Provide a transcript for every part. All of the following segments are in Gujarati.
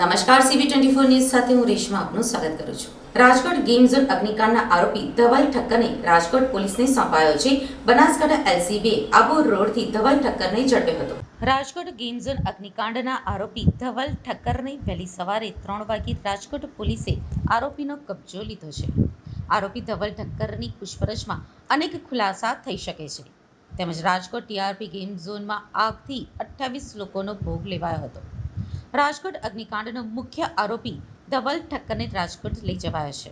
નમસ્કાર સીવી ટ્વેન્ટી ફોર ન્યૂઝ સાથે હું રેશમા આપનું સ્વાગત કરું છું. રાજકોટ ગેમ ઝોન અગ્નિકાંડના આરોપી ધવલ ઠક્કરને રાજકોટ પોલીસને સોંપાયો છે. બનાસકાંઠા એલસીબીએ આબુ રોડથી ધવલ ઠક્કરને ઝડપ્યો હતો. રાજકોટ ગેમ ઝોન અગ્નિકાંડના આરોપી ધવલ ઠક્કરને વહેલી સવારે ત્રણ વાગે રાજકોટ પોલીસે આરોપીનો કબજો લીધો છે. આરોપી ધવલ ઠક્કરની પૂછપરછમાં અનેક ખુલાસા થઈ શકે છે. તેમજ રાજકોટ ટીઆરપી ગેમ ઝોનમાં આગથી અઠ્ઠાવીસ લોકોનો ભોગ લેવાયો હતો. રાજકોટ અગ્નિકાંડનો મુખ્ય આરોપી ધવલ ઠક્કરને રાજકોટ લઈ જવાયો છે.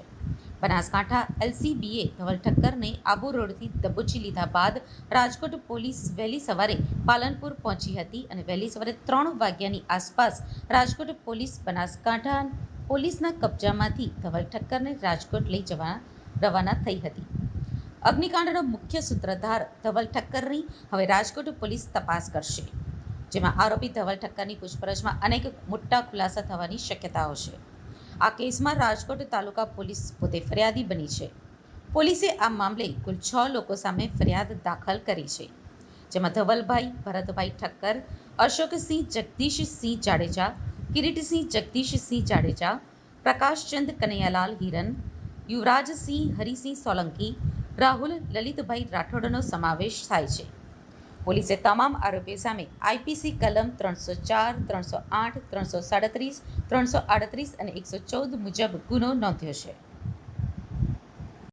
બનાસકાંઠા એલસીબીએ ધવલ ઠક્કરને આબુ રોડથી દબોચી લીધા બાદ રાજકોટ પોલીસ વહેલી સવારે પાલનપુર પહોંચી હતી અને વહેલી સવારે ત્રણ વાગ્યાની આસપાસ રાજકોટ પોલીસ બનાસકાંઠા પોલીસના કબજામાંથી ધવલ ઠક્કરને રાજકોટ લઈ જવા રવાના થઈ હતી. અગ્નિકાંડનો મુખ્ય સૂત્રધાર ધવલ ઠક્કરની હવે રાજકોટ પોલીસ તપાસ કરશે. જેમાં આરોપી ધવલ ઠક્કરની પૂછપરછમાં અનેક મોટા ખુલાસા થવાની શક્યતાઓ છે. આ કેસમાં રાજકોટ તાલુકા પોલીસ પોતે ફરિયાદી બની છે. પોલીસે આ મામલે કુલ છ લોકો સામે ફરિયાદ દાખલ કરી છે. જેમાં ધવલભાઈ, ભરતભાઈ ઠક્કર, અશોકસિંહ જગદીશસિંહ જાડેજા, કિરીટસિંહ જગદીશસિંહ જાડેજા, પ્રકાશચંદ કનૈયાલાલ હિરન, યુવરાજસિંહ હરિસિંહ સોલંકી, રાહુલ લલિતભાઈ રાઠોડનો સમાવેશ થાય છે. પોલીસે તમામ આરોપીઓ સામે આઈપીસી કલમ ત્રણસો ચાર, ત્રણસો આઠ, ત્રણસો સાડત્રીસ, ત્રણસો આડત્રીસ અને એકસો ચૌદ મુજબ ગુનો નોંધ્યો છે.